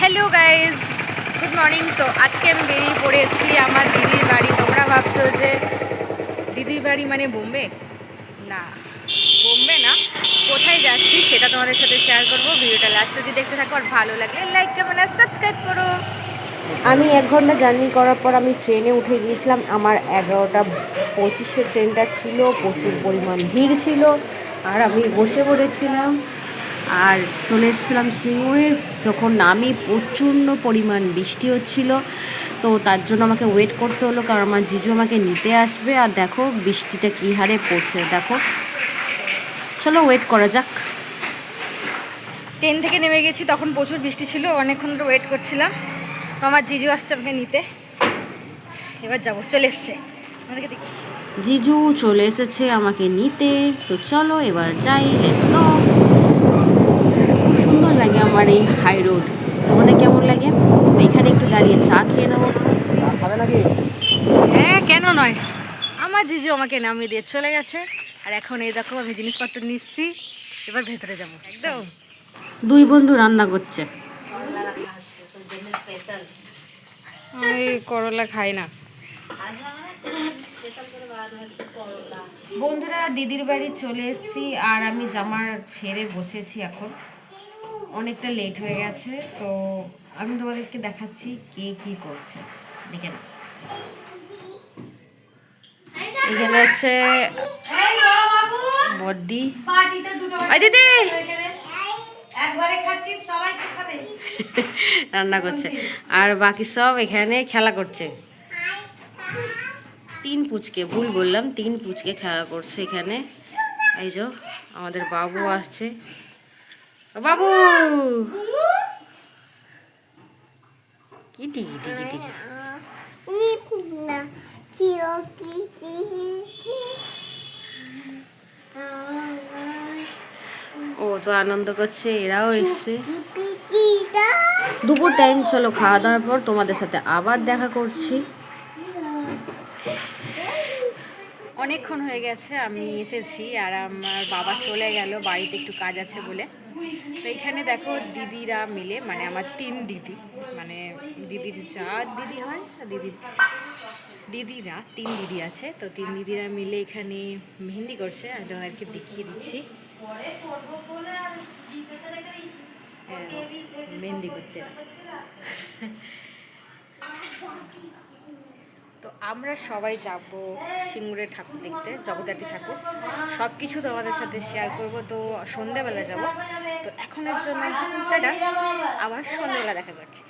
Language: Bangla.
হ্যালো গাইজ গুড মর্নিং তো আজকে আমি বেরিয়ে পড়েছি আমার দিদির বাড়ি। তোমরা ভাবছ যে দিদির বাড়ি মানে বোম্বে? না বোম্বে না। কোথায় যাচ্ছি সেটা তোমাদের সাথে শেয়ার করব। ভিডিওটা লাস্ট অবধি দেখতে থাকো আর ভালো লাগলে লাইক কমেন্ট আর সাবস্ক্রাইব করো। আমি এক ঘণ্টা জার্নি করার পর আমি ট্রেনে উঠে গিয়েছিলাম। আমার এগারোটা পঁচিশের ট্রেনটা ছিল, প্রচুর পরিমাণ ভিড় ছিল। আর আমি বসে পড়েছিলাম। আর চলে এসেছিলাম সিঙ্গুরে যখন নামি প্রচণ্ড পরিমাণ বৃষ্টি হচ্ছিল তো তার জন্য আমাকে ওয়েট করতে হলো কারণ আমার জিজু আমাকে নিতে আসবে। আর দেখো বৃষ্টিটা কী হারে পড়ছে দেখো। চলো ওয়েট করা যাক। ট্রেন থেকে নেমে গেছি তখন প্রচুর বৃষ্টি ছিল অনেকক্ষণ ধরে ওয়েট করছিলাম। তো আমার জিজু আসছে আমাকে নিতে। এবার যাব চলে এসছে। আমাদেরকে দেখি। জিজু চলে এসেছে আমাকে নিতে। তো চলো এবার যাই লেটস গো আমার এই হাই রোড তোমাদের কেমন লাগে? এখানে একটু দাঁড়িয়ে চা খেয়ে নেব। হ্যাঁ কেন নয়? আমার জিজু আমাকে নামিয়ে দিয়ে চলে গেছে। আর এখন এই দেখো, আমি জিনিসপত্র নিচ্ছি। এবার ভেতরে যাব। একদম। দুই বন্ধু রান্না করছে। আমি করলা খাই না। বন্ধুরা, দিদির বাড়ি চলে এসেছি। আর আমি জামা ছেড়ে বসেছি এখন। অনেকটা লেট হয়ে গেছে তো আমি তোমাদেরকে দেখাচ্ছি কে কি করছে। দেখে নাও। এখানে হচ্ছে বদ্দি আই দিদি! রান্না করছে। আর বাকি সব এখানে খেলা করছে। তিন পুচকে ভুল বললাম তিন পুচকে খেলা করছে এখানে। এই যে আমাদের বাবু আসছে। বাবু! কিটি কিটি কিটি ও তো আনন্দ করছে, এরাও এসছে। দুপুর টাইম চলো খাওয়া দাওয়ার পর তোমাদের সাথে আবার দেখা করছি। অনেকক্ষণ হয়ে গেছে আমি এসেছি আর আমার বাবা চলে গেল বাড়িতে একটু কাজ আছে বলে। তো এখানে দেখো দিদিরা মিলে মানে আমার তিন দিদি মানে দিদির যা দিদি হয় দিদির দিদিরা তিন দিদি আছে। তো তিন দিদিরা মিলে এখানে মেহেন্দি করছে আমি তোমাদেরকে দেখিয়ে দিচ্ছি। হ্যাঁ, মেহেন্দি করছে। তো আমরা সবাই যাব সিঙ্গুরের ঠাকুর দেখতে, জগদ্ধাত্রী ঠাকুর। সব কিছু তোমাদের সাথে শেয়ার করব। তো সন্ধেবেলা যাব। তো এখনের জন্য আবার সন্ধেবেলা দেখা করছি।